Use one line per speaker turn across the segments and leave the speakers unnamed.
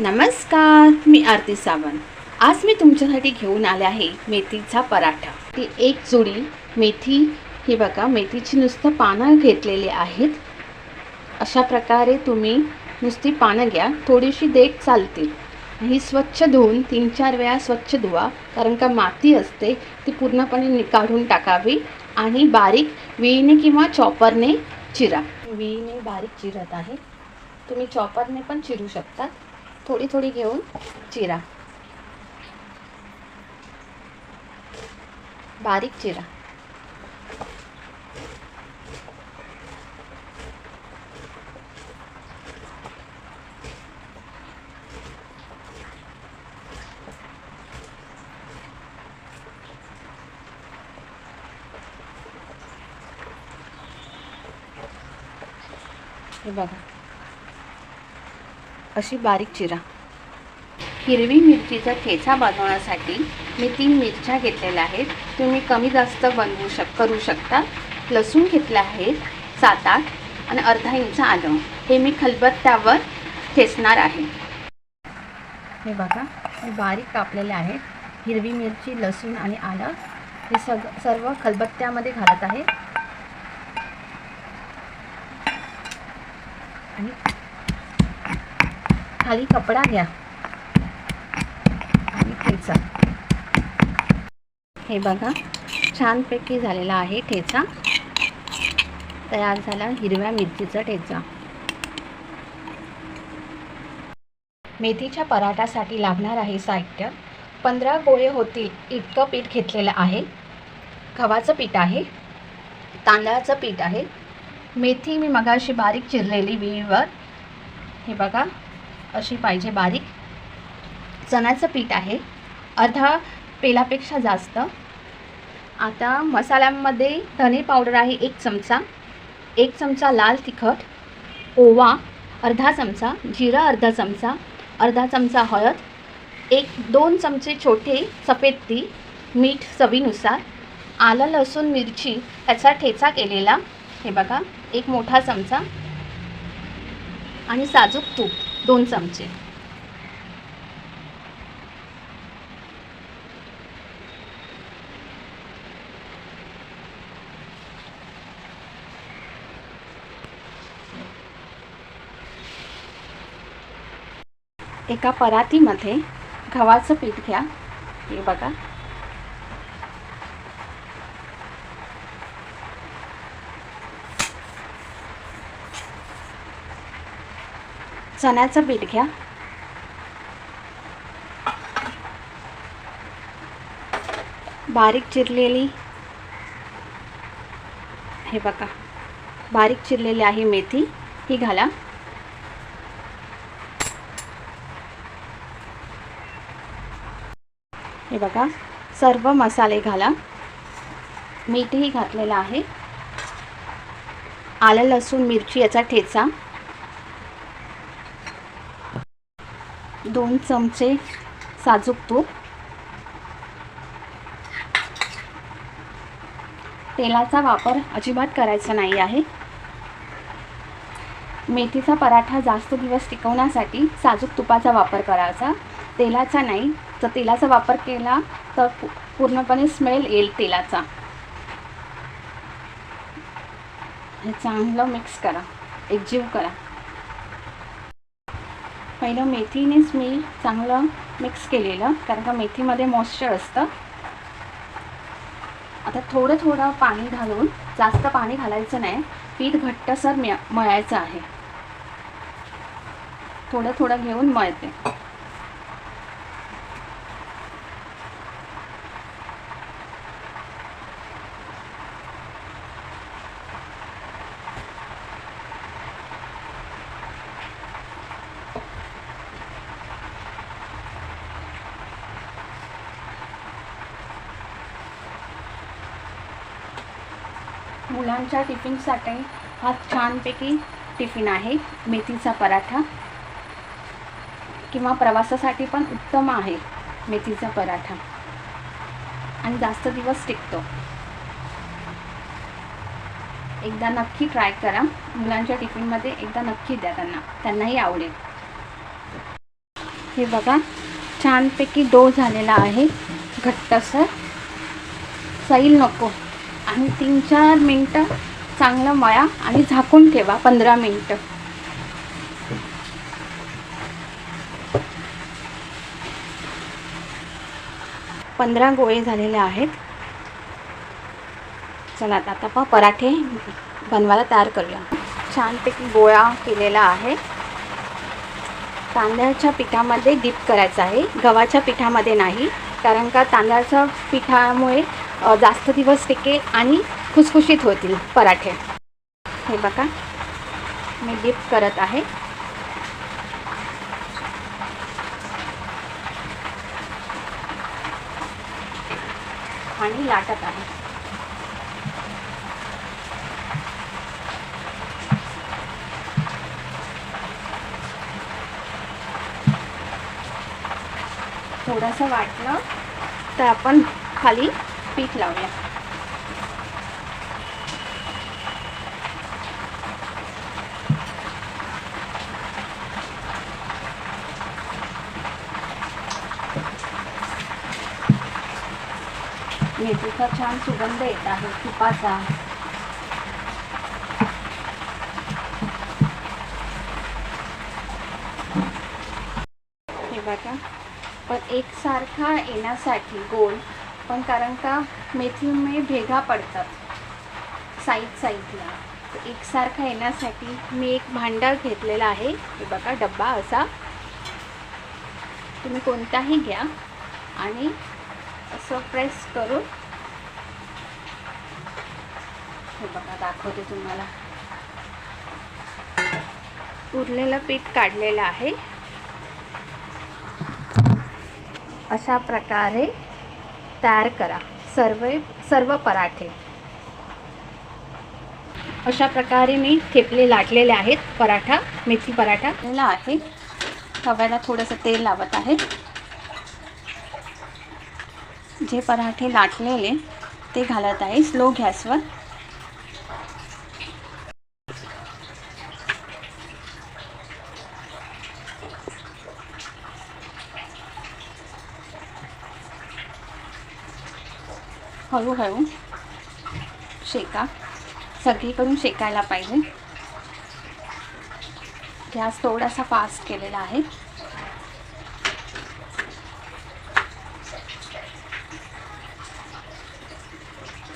नमस्कार मी आरती सावंत. आज मी तुमच्यासाठी घेऊन आले आहे मेथीचा पराठा. ती एक जोडी मेथी ही बघा मेथीची नुसतं पानं घेतलेली आहेत. अशा प्रकारे तुम्ही नुसती पानं घ्या थोडीशी देठ चालतील. ही स्वच्छ धुवून तीन चार वेळा स्वच्छ धुवा कारण का माती असते ती पूर्णपणे नि- काढून टाकावी आणि बारीक विळीने किंवा चॉपरने चिरा. विळीने बारीक चिरत आहे. तुम्ही चॉपरने पण चिरू शकतात थोडी थोडी घेऊन चिरा बारीक चिरा हे बघा. अशी बारीक चिरा. हिरवी मिरचीचा ठेचा बनवण्यासाठी मी तीन मिरच्या घेतलेल्या आहेत. तुम्ही कमी जास्त बनवू शक करू शकता. लसूण घेतले आहेत सात आठ आणि अर्धा इंच आलं. हे मी खलबत्त्यावर ठेचणार आहे. हे बघा हे बारीक कापलेले आहेत. हिरवी मिरची लसूण आणि आलं हे सग सर्व खलबत्त्यामध्ये घालत आहे. आणि खाली कपडा घ्या आणि ठेचा. हे बघा छानपैकी झालेला आहे ठेचा. तयार झाला हिरव्या मिरचीचा ठेचा. मेथीच्या पराठासाठी लागणार आहे साहित्य. पंधरा गोळे होतील इतकं पीठ घेतलेलं आहे. गव्हाचं पीठ आहे. तांदळाचं पीठ आहे. मेथी मी मगाशी बारीक चिरलेली विळीवर. हे बघा अशी पाहिजे बारीक. चण्याचं पीठ आहे. अर्धा पेलापेक्षा जास्त. आता मसाल्यांमध्ये धने पावडर आहे एक चमचा. एक चमचा लाल तिखट. ओवा अर्धा चमचा. जिरा अर्धा चमचा. अर्धा चमचा हळद. एक दोन चमचे छोटे सफेद ती मीठ चवीनुसार. आलं लसूण मिरची याचा ठेचा केलेला. हे बघा एक मोठा चमचा. आणि साजूक तूप. दोन चमचे. एका परातीमध्ये गव्हाचं पीठ घ्या. हे बघा. चण्याचं पीठ घ्या. बारीक चिरलेली हे बघा. बारीक चिरलेली आहे मेथी. ही घाला. हे बघा. सर्व मसाले घाला. मीठही घातलेलं आहे. आलं लसूण मिरची याचा ठेचा. दोन चमचे साजूक तूप. तेलाचा वापर अजिबात करायचा नाही आहे. मेथीचा पराठा जास्त दिवस टिकवण्यासाठी साजूक तुपाचा वापर करायचा. तेलाचा नाही जर तेलाचा वापर केला तर पूर्णपणे स्मेल येईल तेलाचा. हे चांगलं मिक्स करा एकजीव करा. पहिलं मेथीनेच मी चांगलं मिक्स केलेलं कारण का मेथीमध्ये मॉइश्चर असतं. आता थोडं थोडं पाणी घालून जास्त पाणी घालायचं नाही पीठ घट्टसर मिळा मळायचं आहे. थोडं थोडं घेऊन मळते. मुलांच्या टिफिनसाठी हा छानपैकी टिफिन आहे. मेथीचा पराठा किंवा प्रवासासाठी पण उत्तम आहे मेथीचा पराठा. आणि जास्त दिवस टिकतो. एकदा नक्की ट्राय करा. मुलांच्या टिफिनमध्ये एकदा नक्की द्या त्यांना. त्यांनाही आवडेल. हे बघा छानपैकी डो झालेला आहे. घट्टसर. सैल नको. आणि तीन चार मिनटं चांगलं मळा आणि झाकून ठेवा पंधरा मिनटं. पंधरा गोळे झालेले आहेत. चला आता आता आपण पराठे बनवायला तयार करूया. छानपैकी गोळा केलेला आहे. तांदळाच्या पिठामध्ये डीप करायचं आहे. गव्हाच्या पिठामध्ये नाही कारण का तांदळाच्या पिठामुळे जास्त दिवस टिकेल आणि खुसखुशीत होतील पराठे. हे बघा मी डिप करत आहे. आणि लाटत आहे. थोडंसं वाटलं तर आपण खाली पीठ लावूया. मेथीचा छान सुगंध येत आहे तुपाचा. हे बघा पण एकसारखा येण्यासाठी गोल पण कारण का मेथीमुळे भेगा पडतात. साईड साईडला एकसारखा येण्यासाठी मी एक भांडा घेतलेला आहे. हे बघा डब्बा असा. तुम्ही कोणताही घ्या आणि असं प्रेस करून हे बघा दाखवते तुम्हाला. उरलेलं पीठ काढलेलं आहे. अशा प्रकारे तयार करा. सर्व सर्व पराठे. अशा प्रकारे मी ठेपले लाटलेले आहेत. पराठा मेथी पराठा. केला आहे. तव्याला थोडंसं तेल लावत आहे. जे पराठे लाटलेले ते घालत आहे. स्लो गॅसवर. हळूहळू शेका. सगळीकडून शेकायला पाहिजे. गॅस थोडासा फास्ट केलेला आहे.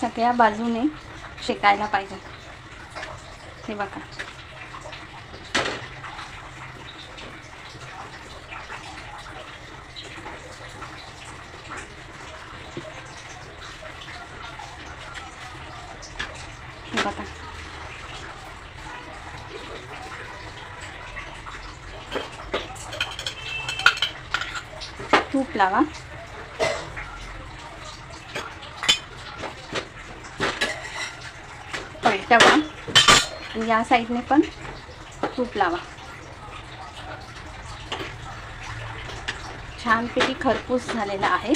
सगळ्या बाजूने शेकायला पाहिजे. हे बघा. बघा तूप लावा पलटवा आणि या साईडने पण तूप लावा छानपैकी खरपूस झालेला आहे.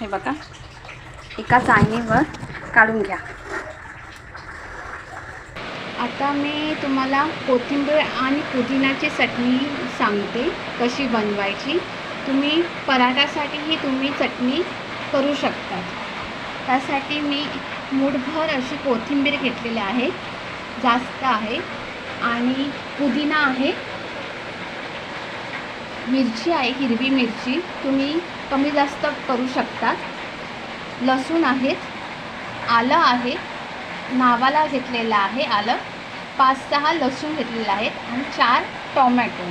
हे बघा. एका चाळणीवर काढून घ्या. आता मी तुम्हाला कोथिंबीर आणि पुदिनाची चटणी सांगते कशी बनवायची. तुम्ही पराठासाठीही तुम्ही चटणी करू शकता. त्यासाठी मी मूठभर अशी कोथिंबीर घेतलेली आहे. जास्त आहे. आणि पुदिना आहे. मिरची आहे हिरवी मिरची. तुम्ही कमी जास्त करू शकता. लसूण आहेत आलं आहे नावाला घेतलेलं आहे आलं. पाच सहा लसूण घेतलेलं आहेत आणि चार टोमॅटो.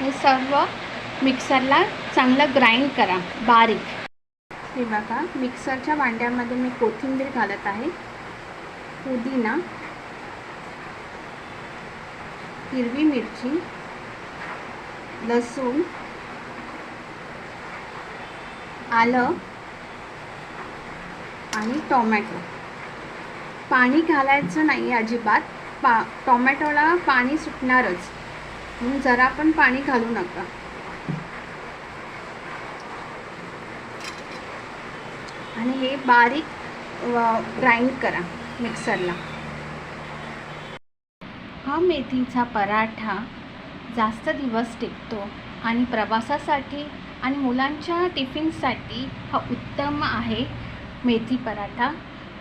हे सर्व मिक्सरला चांगलं ग्राइंड करा बारीक. हे बघा मिक्सरच्या भांड्यामध्ये मी कोथिंबीर घालत आहे. पुदिना हिरवी मिरची लसूण आलं आणि टोमॅटो. पाणी घालायचं नाही अजिबात. पा टोमॅटोला पाणी सुटणारच. म्हणून जरा पण पाणी घालू नका. आणि हे बारीक ग्राइंड करा मिक्सरला मेथीचा पराठा जास्त दिवस टिकतो आणि प्रवासासाठी आणि मुलांच्या टिफिनसाठी हा उत्तम आहे मेथी पराठा.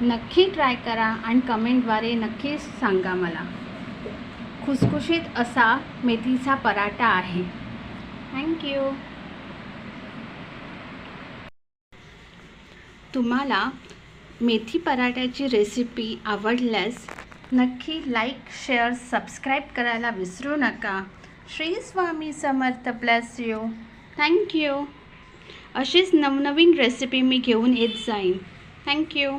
नक्की ट्राय करा आणि कमेंटद्वारे नक्की सांगा मला. खुसखुशीत असा मेथीचा पराठा आहे. थँक्यू तुम्हाला मेथी पराठ्याची रेसिपी आवडल्यास नक्की लाईक शेअर सबस्क्राईब करायला विसरू नका. Shri Swami Samarth bless you thank you अशीच नवनवीन रेसिपी मी घेऊन येत जाईन. थँक्यू